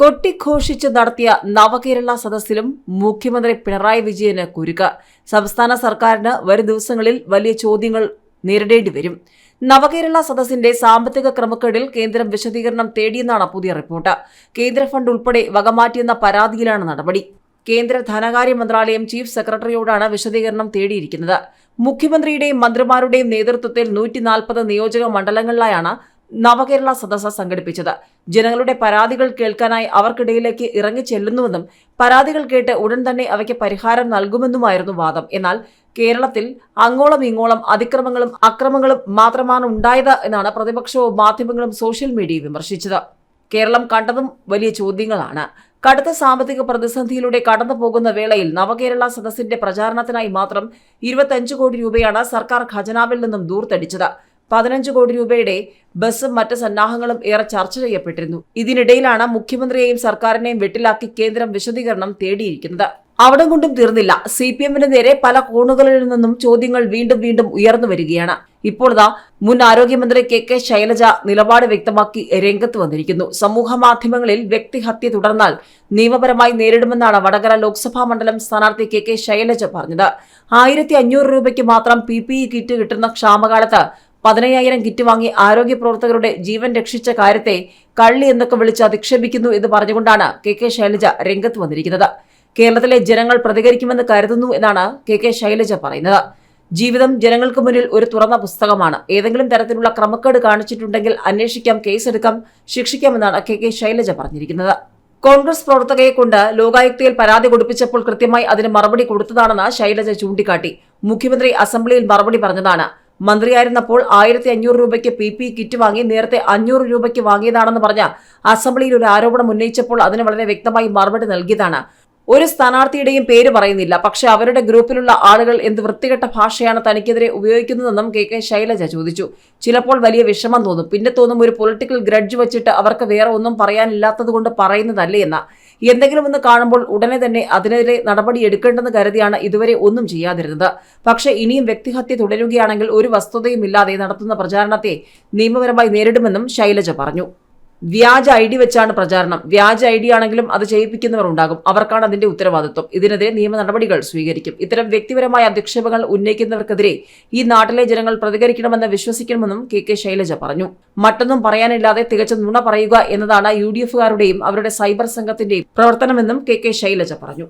കൊട്ടിഘോഷിച്ച് നടത്തിയ നവകേരള സദസ്സിലും മുഖ്യമന്ത്രി പിണറായി വിജയന് കുരുക്ക്. സംസ്ഥാന സർക്കാരിന് വരും ദിവസങ്ങളിൽ വലിയ ചോദ്യങ്ങൾ നേരിടേണ്ടി വരും. നവകേരള സദസ്സിന്റെ സാമ്പത്തിക ക്രമക്കേടിൽ കേന്ദ്രം വിശദീകരണം തേടിയെന്നാണ് പുതിയ റിപ്പോർട്ട്. കേന്ദ്ര ഫണ്ട് ഉൾപ്പെടെ വകമാറ്റിയെന്ന പരാതിയിലാണ് നടപടി. കേന്ദ്ര ധനകാര്യ മന്ത്രാലയം ചീഫ് സെക്രട്ടറിയോടാണ് വിശദീകരണം തേടിയിരിക്കുന്നത്. മുഖ്യമന്ത്രിയുടെയും മന്ത്രിമാരുടെയും നേതൃത്വത്തിൽ നൂറ്റി നാൽപ്പത് നിയോജക മണ്ഡലങ്ങളിലായാണ് നവകേരള സദസ്സ് സംഘടിപ്പിച്ചത്. ജനങ്ങളുടെ പരാതികൾ കേൾക്കാനായി അവർക്കിടയിലേക്ക് ഇറങ്ങി ചെല്ലുന്നുവെന്നും പരാതികൾ കേട്ട് ഉടൻ തന്നെ അവയ്ക്ക് പരിഹാരം നൽകുമെന്നുമായിരുന്നു വാദം. എന്നാൽ കേരളത്തിൽ അങ്ങോളം ഇങ്ങോളം അതിക്രമങ്ങളും അക്രമങ്ങളും മാത്രമാണ് ഉണ്ടായത് എന്നാണ് പ്രതിപക്ഷവും മാധ്യമങ്ങളും സോഷ്യൽ മീഡിയയും വിമർശിച്ചത്. കേരളം കണ്ടതും വലിയ ചോദ്യങ്ങളാണ്. കടുത്ത സാമ്പത്തിക പ്രതിസന്ധിയിലൂടെ കടന്നു പോകുന്ന വേളയിൽ നവകേരള സദസ്സിന്റെ പ്രചാരണത്തിനായി മാത്രം ഇരുപത്തഞ്ച് കോടി രൂപയാണ് സർക്കാർ ഖജനാവിൽ നിന്നും ദൂർത്തടിച്ചത്. പതിനഞ്ച് കോടി രൂപയുടെ ബസ്സും മറ്റ് സന്നാഹങ്ങളും ഏറെ ചർച്ച ചെയ്യപ്പെട്ടിരുന്നു. ഇതിനിടയിലാണ് മുഖ്യമന്ത്രിയെയും സർക്കാരിനെയും വെട്ടിലാക്കി കേന്ദ്രം വിശദീകരണം തേടിയിരിക്കുന്നത്. അവിടെ കൊണ്ടും തീർന്നില്ല. സി പി എമ്മിന് നേരെ പല കോണുകളിൽ നിന്നും ചോദ്യങ്ങൾ വീണ്ടും വീണ്ടും ഉയർന്നു വരികയാണ്. ഇപ്പോൾ ദാ മുൻ ആരോഗ്യമന്ത്രി കെ കെ ശൈലജ നിലപാട് വ്യക്തമാക്കി രംഗത്ത് വന്നിരിക്കുന്നു. സമൂഹ മാധ്യമങ്ങളിൽ വ്യക്തിഹത്യ തുടർന്നാൽ നിയമപരമായി നേരിടുമെന്നാണ് വടകര ലോക്സഭാ മണ്ഡലം സ്ഥാനാർത്ഥി കെ കെ ശൈലജ പറഞ്ഞത്. ആയിരത്തി അഞ്ഞൂറ് രൂപയ്ക്ക് മാത്രം പി പി ഇ കിറ്റ് കിട്ടുന്ന ക്ഷാമകാലത്ത് പതിനയ്യായിരം കിറ്റ് വാങ്ങി ആരോഗ്യ പ്രവർത്തകരുടെ ജീവൻ രക്ഷിച്ച കാര്യത്തെ കള്ളി എന്നൊക്കെ വിളിച്ച് അധിക്ഷേപിക്കുന്നു എന്ന് പറഞ്ഞുകൊണ്ടാണ് കെ കെ ശൈലജ രംഗത്ത് വന്നിരിക്കുന്നത്. കേരളത്തിലെ ജനങ്ങൾ പ്രതികരിക്കുമെന്ന് കരുതുന്നു എന്നാണ് കെ കെ ശൈലജ പറയുന്നത്. ജീവിതം ജനങ്ങൾക്ക് മുന്നിൽ ഒരു തുറന്ന പുസ്തകമാണ്. ഏതെങ്കിലും തരത്തിലുള്ള ക്രമക്കേട് കാണിച്ചിട്ടുണ്ടെങ്കിൽ അന്വേഷിക്കാം കേസെടുക്കാം ശിക്ഷിക്കാമെന്നാണ് കെ കെ ശൈലജ പറഞ്ഞിരിക്കുന്നത്. കോൺഗ്രസ് പ്രവർത്തകയെ കൊണ്ട് ലോകായുക്തയിൽ പരാതി കൊടുപ്പിച്ചപ്പോൾ കൃത്യമായി അതിന് മറുപടി കൊടുത്തതാണെന്ന് ശൈലജ ചൂണ്ടിക്കാട്ടി. മുഖ്യമന്ത്രി അസംബ്ലിയിൽ മറുപടി പറഞ്ഞതാണ്. മന്ത്രിയായിരുന്നപ്പോൾ ആയിരത്തി അഞ്ഞൂറ് രൂപയ്ക്ക് പി പി കിറ്റ് വാങ്ങി നേരത്തെ അഞ്ഞൂറ് രൂപയ്ക്ക് വാങ്ങിയതാണെന്ന് പറഞ്ഞ അസംബ്ലിയിൽ ഒരു ആരോപണം ഉന്നയിച്ചപ്പോൾ അതിന് വളരെ വ്യക്തമായി മറുപടി നൽകിയതാണ്. ഒരു സ്ഥാനാർത്ഥിയുടെയും പേര് പറയുന്നില്ല. പക്ഷെ അവരുടെ ഗ്രൂപ്പിലുള്ള ആളുകൾ എന്ത് വൃത്തികെട്ട ഭാഷയാണ് തനിക്കെതിരെ ഉപയോഗിക്കുന്നതെന്നും കെ കെ ശൈലജ ചോദിച്ചു. ചിലപ്പോൾ വലിയ വിഷമം തോന്നും. പിന്നെ തോന്നും ഒരു പൊളിറ്റിക്കൽ ഗ്രഡ്ജ് വെച്ചിട്ട് അവർക്ക് വേറെ ഒന്നും പറയാനില്ലാത്തത് കൊണ്ട് പറയുന്നതല്ലേ എന്ന. എന്തെങ്കിലും ഒന്ന് കാണുമ്പോൾ ഉടനെ തന്നെ അതിനെതിരെ നടപടി എടുക്കേണ്ടെന്ന് കരുതിയാണ് ഇതുവരെ ഒന്നും ചെയ്യാതിരുന്നത്. പക്ഷേ ഇനിയും വ്യക്തിഹത്യ തുടരുകയാണെങ്കിൽ ഒരു വസ്തുതയും ഇല്ലാതെ നടത്തുന്ന പ്രചാരണത്തെ നിയമപരമായി നേരിടുമെന്നും ശൈലജ പറഞ്ഞു. വ്യാജ ഐ ഡി വെച്ചാണ് പ്രചാരണം. വ്യാജ ഐ ഡി ആണെങ്കിലും അത് ചെയ്യിപ്പിക്കുന്നവർ ഉണ്ടാകും. അവർക്കാണ് അതിന്റെ ഉത്തരവാദിത്വം. ഇതിനെതിരെ നിയമ നടപടികൾ സ്വീകരിക്കും. ഇത്തരം വ്യക്തിപരമായ അധിക്ഷേപങ്ങൾ ഉന്നയിക്കുന്നവർക്കെതിരെ ഈ നാട്ടിലെ ജനങ്ങൾ പ്രതികരിക്കണമെന്ന് വിശ്വസിക്കണമെന്നും കെ കെ ശൈലജ പറഞ്ഞു. മറ്റൊന്നും പറയാനില്ലാതെ തികച്ച നുണ പറയുക എന്നതാണ് യു ഡി എഫുകാരുടെയും അവരുടെ സൈബർ സംഘത്തിന്റെയും പ്രവർത്തനമെന്നും കെ കെ ശൈലജ പറഞ്ഞു.